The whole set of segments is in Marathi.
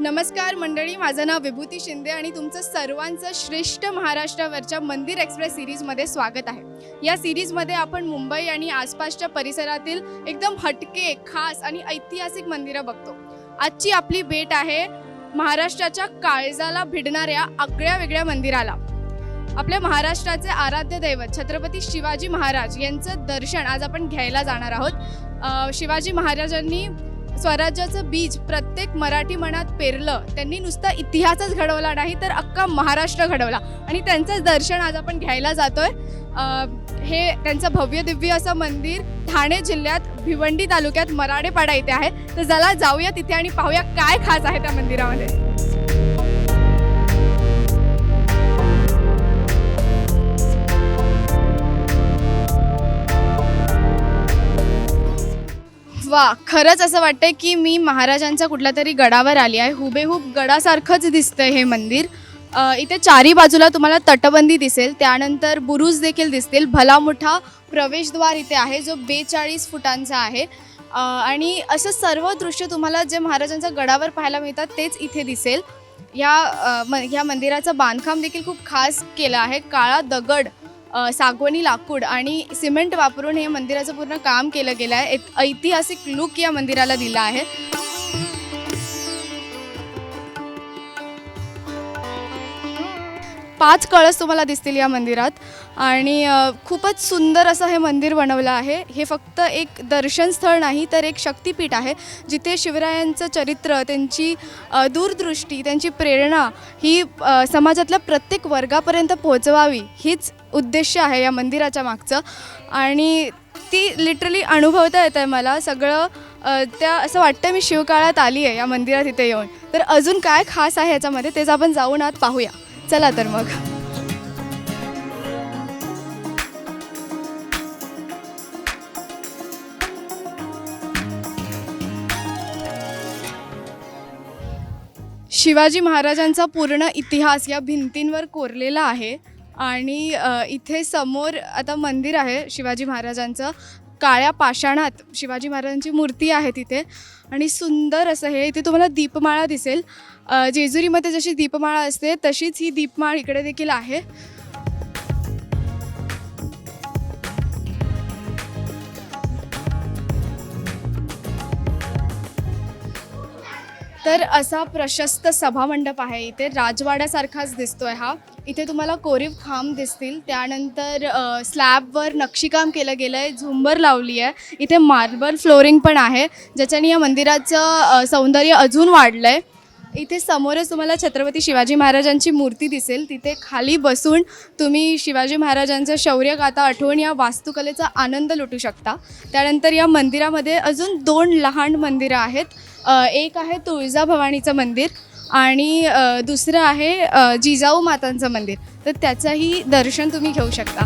नमस्कार मंडळी माझं नाव विभूती शिंदे आणि तुमचं सर्वांचं श्रेष्ठ महाराष्ट्रावरच्या मंदिर एक्सप्रेस सिरीजमध्ये स्वागत आहे. या सिरीजमध्ये आपण मुंबई आणि आसपासच्या परिसरातील एकदम हटके खास आणि ऐतिहासिक मंदिरं बघतो. आजची आपली भेट आहे महाराष्ट्राच्या काळजाला भिडणाऱ्या आगळ्या वेगळ्या मंदिराला. आपल्या महाराष्ट्राचे आराध्य दैवत छत्रपती शिवाजी महाराज यांचं दर्शन आज आपण घ्यायला जाणार आहोत. शिवाजी महाराजांनी स्वराज्याचं बीज प्रत्येक मराठी मनात पेरलं त्यांनी नुसता इतिहासच घडवला नाही तर अख्खा महाराष्ट्र घडवला. आणि त्यांचंच दर्शन आज आपण घ्यायला जातोय. हे त्यांचं भव्य दिव्य असं मंदिर ठाणे जिल्ह्यात भिवंडी तालुक्यात मराडेपाडा इथे आहे. तर चला जाऊया तिथे आणि पाहूया काय खास आहे त्या मंदिरामध्ये. वा खरंच असं वाटतंय की मी महाराजांच्या कुठल्या तरी गडावर आली आहे. हुबेहूब गडासारखंच दिसतंय हे मंदिर. अ, इथे चारी बाजूला तुम्हाला तटबंदी दिसेल त्यानंतर बुरुज देखील दिसतील. भला मोठा प्रवेशद्वार इथे आहे जो बेचाळीस फुटांचा आहे. अ, आणि असं सर्व दृश्य तुम्हाला जे महाराजांच्या गडावर पाहायला मिळतात तेच इथे दिसेल. या अ, म ह्या मंदिराचं बांधकाम देखील खूप खास केलं आहे. काळा दगड सागवणी लाकूड आणि सिमेंट वापरून हे मंदिराचं पूर्ण काम केलं गेलं आहे. एक ऐतिहासिक लुक या मंदिराला दिला आहे. पाच कळस तुम्हाला दिसतील या मंदिरात आणि खूपच सुंदर असं हे मंदिर बनवलं आहे. हे फक्त एक दर्शन स्थळ नाही तर एक शक्तिपीठ आहे जिथे शिवरायांचं चरित्र त्यांची दूरदृष्टी त्यांची प्रेरणा ही समाजातल्या प्रत्येक वर्गापर्यंत पोहोचवावी हीच उद्देश आहे या मंदिराच्या मागचं. आणि ती लिटरली अनुभवता येत आहे मला. सगळं त्या असं वाटतं मी शिवकाळात आली आहे या मंदिरात इथे येऊन. तर अजून काय खास आहे याच्यामध्ये तेच आपण जाऊन आत पाहूया. चला तर मग. शिवाजी महाराजांचा पूर्ण इतिहास या भिंतींवर कोरलेला आहे. आणि इथे समोर आता मंदिर आहे शिवाजी महाराजांचं. काळ्या पाषाणात शिवाजी महाराजांची मूर्ती आहे तिथे आणि सुंदर असं हे इथे तुम्हाला दीपमाळा दिसेल. जेजुरीमध्ये जशी दीपमाळा असते तशीच ही दीपमाळ इकडे देखील आहे. तर असा प्रशस्त सभामंडप आहे इथे. राजवाड्यासारखाच दिसतोय हा. इथे तुम्हाला कोरीव खांब दिसतील. त्यानंतर स्लॅबवर नक्षीकाम केलं गेलं आहे झुंबर लावली आहे. इथे मार्बल फ्लोरिंग पण आहे. ज्याच्याने या मंदिराचं सौंदर्य अजून वाढलं आहे इथे समोरच तुम्हाला छत्रपती शिवाजी महाराजांची मूर्ती दिसेल. तिथे खाली बसून तुम्ही शिवाजी महाराजांचं शौर्यगाथा आठवून या वास्तुकलेचा आनंद लुटू शकता. त्यानंतर या मंदिरामध्ये अजून दोन लहान मंदिरं आहेत. एक आहे तुळजाभवानीचं मंदिर. आणि दुसरं आहे जिजाऊ मातांचं मंदिर. तर त्याचंही दर्शन तुम्ही घेऊ शकता.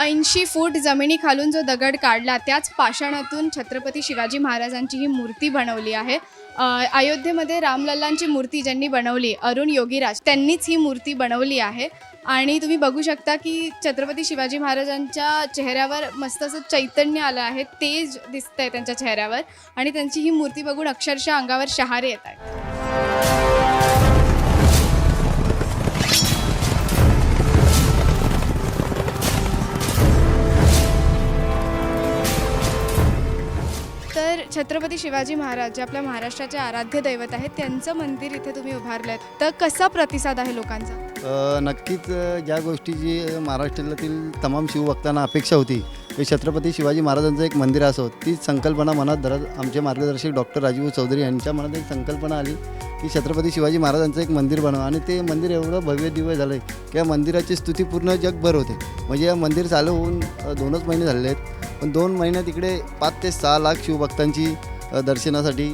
ऐंशी फूट जमिनीखालून जो दगड काढला त्याच पाषाणातून छत्रपती शिवाजी महाराजांची ही मूर्ती बनवली आहे. अयोध्येमध्ये रामलल्लांची मूर्ती ज्यांनी बनवली अरुण योगीराज त्यांनीच ही मूर्ती बनवली आहे. आणि तुम्ही बघू शकता की छत्रपती शिवाजी महाराजांच्या चेहऱ्यावर मस्त असं चैतन्य आलं आहे तेज दिसतंय त्यांच्या चेहऱ्यावर. आणि त्यांची ही मूर्ती बघून अक्षरशः अंगावर शहारे येत आहेत. छत्रपती शिवाजी महाराज जे आपल्या महाराष्ट्राचे आराध्य दैवत आहेत त्यांचं मंदिर इथे तुम्ही उभारलं तर कसा प्रतिसाद आहे लोकांचा? अ, नक्कीच अ, ज्या गोष्टीची महाराष्ट्रातील तमाम शिवभक्तांना अपेक्षा होती की छत्रपती शिवाजी महाराजांचं एक मंदिर असो तीच संकल्पना मनात धरत आमचे मार्गदर्शक डॉक्टर राजीव चौधरी यांच्या मनात एक संकल्पना आली की छत्रपती शिवाजी महाराजांचं एक मंदिर बनवा. आणि ते मंदिर एवढं भव्य दिव्य झालं आहे की या मंदिराची स्तुती पूर्ण जगभर होते. म्हणजे या मंदिर चालू होऊन अ, दोनच महिने झालेले आहेत. पण दोन महिन्यात इकडे पाच ते सहा लाख शिवभक्तांची दर्शनासाठी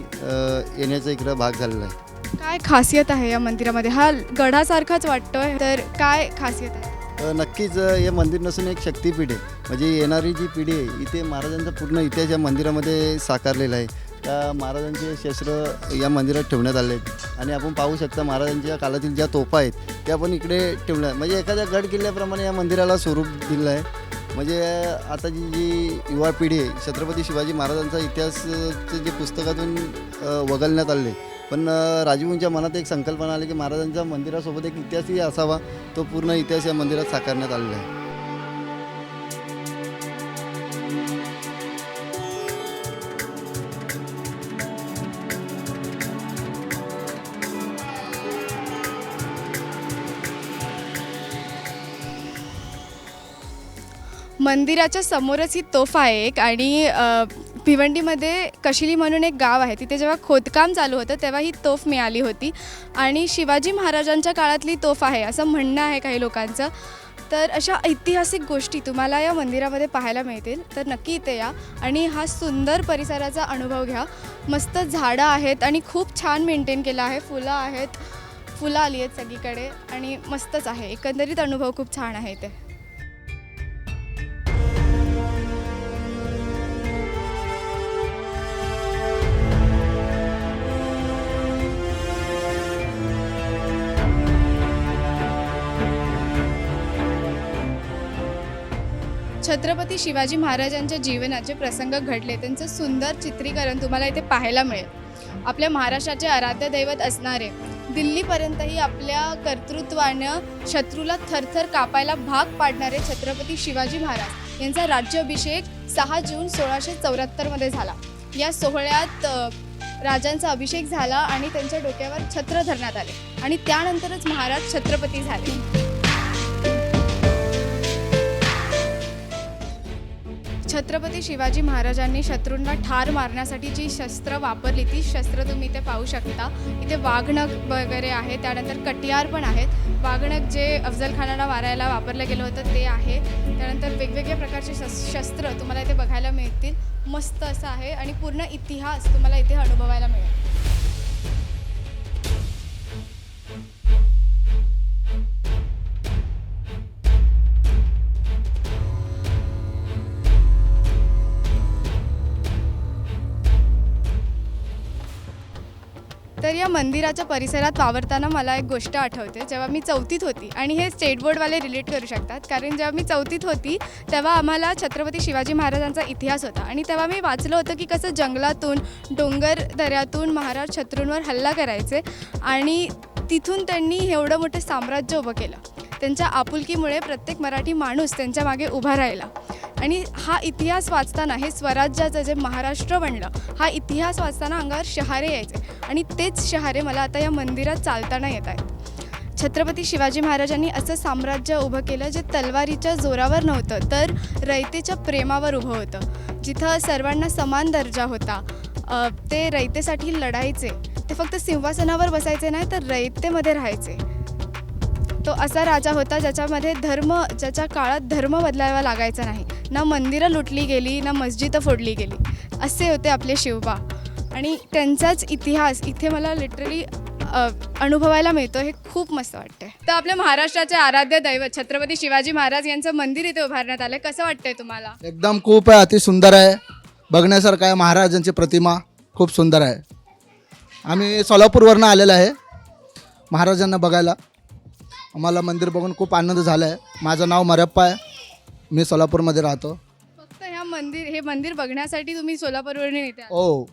येण्याचा इकडं भाग झालेला आहे. काय खासियत आहे या मंदिरामध्ये? हा गडासारखाच वाटतोय तर काय खासियत आहे? नक्कीच हे मंदिर नसून एक शक्तिपीठ आहे. म्हणजे येणारी जी पिढी आहे इथे महाराजांचा पूर्ण इतिहास या मंदिरामध्ये साकारलेला आहे. त्या महाराजांचे शस्त्र या मंदिरात ठेवण्यात आले आहेत. आणि आपण पाहू शकता महाराजांच्या काळातील ज्या तोफा आहेत त्या पण इकडे ठेवल्या आहेत. म्हणजे एखाद्या गड किल्ल्याप्रमाणे या मंदिराला स्वरूप दिलं आहे. म्हणजे आता जी जी युवा पिढी आहे छत्रपती शिवाजी महाराजांचा इतिहासचं जे पुस्तकातून वगळण्यात आले पण अ, राजीवूंच्या मनात एक संकल्पना आली की महाराजांच्या मंदिरासोबत एक इतिहासही असावा तो पूर्ण इतिहास या मंदिरात साकारण्यात आलेला आहे. मंदिराच्या समोरच ही तोफ आहे एक आणि अ, भिवंडीमध्ये कशिली म्हणून एक गाव आहे. तिथे जेव्हा खोदकाम चालू होतं तेव्हा ही तोफ मिळाली होती. आणि शिवाजी महाराजांच्या काळातली तोफ आहे असं म्हणणं आहे काही लोकांचं. तर अशा ऐतिहासिक गोष्टी तुम्हाला या मंदिरामध्ये पाहायला मिळतील. तर नक्की इथे या आणि हा सुंदर परिसराचा अनुभव घ्या. मस्त झाडं आहेत आणि खूप छान मेंटेन केलं आहे. फुलं आहेत. फुलं आली आहेत सगळीकडे आणि मस्तच आहे. एकंदरीत अनुभव खूप छान आहे इथे. छत्रपती शिवाजी महाराजांच्या जीवनाचे प्रसंग घडले. त्यांचं सुंदर चित्रीकरण तुम्हाला इथे पाहायला मिळेल. आपल्या महाराष्ट्राचे आराध्य दैवत असणारे दिल्लीपर्यंतही आपल्या कर्तृत्वानं शत्रूला थरथर कापायला भाग पाडणारे छत्रपती शिवाजी महाराज यांचा राज्याभिषेक सहा जून सोळाशे चौऱ्याहत्तरमध्ये झाला. या सोहळ्यात राजांचा अभिषेक झाला आणि त्यांच्या डोक्यावर छत्र धरण्यात आले आणि त्यानंतरच महाराज छत्रपती झाले. छत्रपती शिवाजी महाराजांनी शत्रूंना ठार मारण्यासाठी जी शस्त्र वापरली ती शस्त्र तुम्ही इथे पाहू शकता. इथे वाघणक वगैरे आहे त्यानंतर कटियार पण आहेत. वाघणक जे अफजल खानाला मारायला वापरलं गेलं होतं ते आहे. त्यानंतर वेगवेगळ्या प्रकारचे शस् शस्त्र तुम्हाला इथे बघायला मिळतील. मस्त असं आहे आणि पूर्ण इतिहास तुम्हाला इथे अनुभवायला मिळेल. या मंदिराच्या परिसरात वावरताना मला एक गोष्ट आठवते. जेव्हा मी चौथीत होती आणि हे स्टेट बोर्डवाले रिलेट करू शकतात कारण जेव्हा मी चौथीत होती तेव्हा आम्हाला छत्रपती शिवाजी महाराजांचा इतिहास होता. आणि तेव्हा मी वाचलं होतं की कसं जंगलातून डोंगर दऱ्यातून महाराज शत्रूंवर हल्ला करायचे आणि तिथून त्यांनी एवढं मोठं साम्राज्य उभं केलं. त्यांच्या आपुलकीमुळे प्रत्येक मराठी माणूस त्यांच्या मागे उभा राहिला. आणि हा इतिहास वाचताना हे स्वराज्याचं जे महाराष्ट्र बनलं हा इतिहास वाचताना अंगावर शहारे यायचे. आणि तेच शहारे मला आता या मंदिरात चालताना येत आहेत छत्रपती शिवाजी महाराजांनी असं साम्राज्य उभं केलं जे तलवारीच्या जोरावर नव्हतं तर रयतेच्या प्रेमावर उभं होतं. जिथं सर्वांना समान दर्जा होता ते रयतेसाठी लढायचे. ते फक्त सिंहासनावर बसायचे नाही तर रयतेमध्ये राहायचे. तो असा राजा होता ज्याच्यामध्ये धर्म ज्याच्या काळात धर्म बदलावा लागायचा नाही. ना मंदिरं लुटली गेली ना मस्जिदं फोडली गेली. असे होते आपले शिवबा. आणि त्यांचाच इतिहास इथे मला लिटरली अनुभवायला मिळतो हे खूप मस्त वाटतंय. तर आपल्या महाराष्ट्राचे आराध्य दैवत छत्रपती शिवाजी महाराज यांचं मंदिर इथे उभारण्यात आलं कसं वाटतंय तुम्हाला? एकदम खूप आहे अति सुंदर आहे. बघण्यासारखं आहे महाराजांची प्रतिमा. खूप सुंदर आहे. आम्ही सोलापूरवरनं आलेलं आहे महाराजांना बघायला. आम्हाला मंदिर बघून खूप आनंद झाला आहे माझं नाव मरप्पा आहे. मी सोलापूरमध्ये राहतो. फक्त ह्या मंदिर हे मंदिर बघण्यासाठी तुम्ही सोलापूरवरून आलात. हो.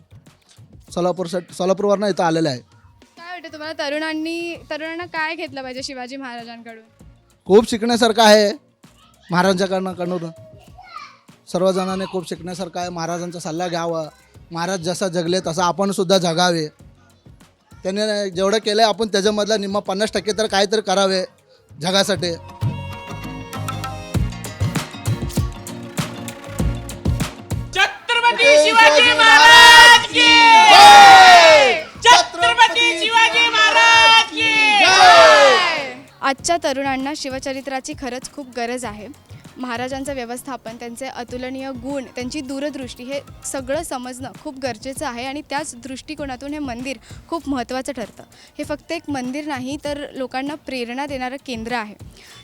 सोलापूर सोलापूरवरनं इथं आलेलं आहे. काय वाटतं तुम्हाला तरुणांनी तरुणांना काय घेतलं पाहिजे शिवाजी महाराजांकडून? खूप शिकण्यासारखं आहे महाराजांकडनं कडून. सर्वजणांनी खूप शिकण्यासारखं आहे. महाराजांचा सल्ला घ्यावा. महाराज जसा जगले तसं आपण सुद्धा जगावे. त्याने जेवढं केलं आहे आपण त्याच्यामधला निम्मा पन्नास टक्के तर काहीतरी करावे जगासाठी. छत्रपती शिवाजी महाराज की छत्रपती शिवाजी महाराज की आजच्या तरुणांना शिवचरित्राची खरंच खूप गरज आहे. महाराजांचं व्यवस्थापन त्यांचे अतुलनीय गुण त्यांची दूरदृष्टी हे सगळं समजणं खूप गरजेचं आहे आणि त्याच दृष्टिकोनातून हे मंदिर खूप महत्त्वाचं ठरतं. हे फक्त एक मंदिर नाही तर लोकांना प्रेरणा देणारं केंद्र आहे.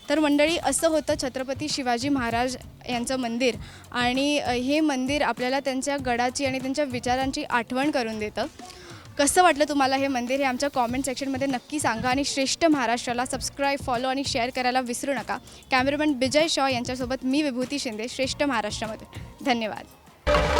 तर मंडळी असं होतं छत्रपती शिवाजी महाराज यांचं मंदिर आणि हे मंदिर आपल्याला त्यांच्या गडाची आणि त्यांच्या विचारांची आठवण करून देतं. कसं वाटलं तुम्हाला हे मंदिर हे आमच्या कॉमेंट सेक्शनमध्ये नक्की सांगा आणि श्रेष्ठ महाराष्ट्राला सबस्क्राईब फॉलो आणि शेअर करायला विसरू नका. कॅमेरामॅन विजय शॉ यांच्यासोबत मी विभूती शिंदे श्रेष्ठ महाराष्ट्रामध्ये. धन्यवाद.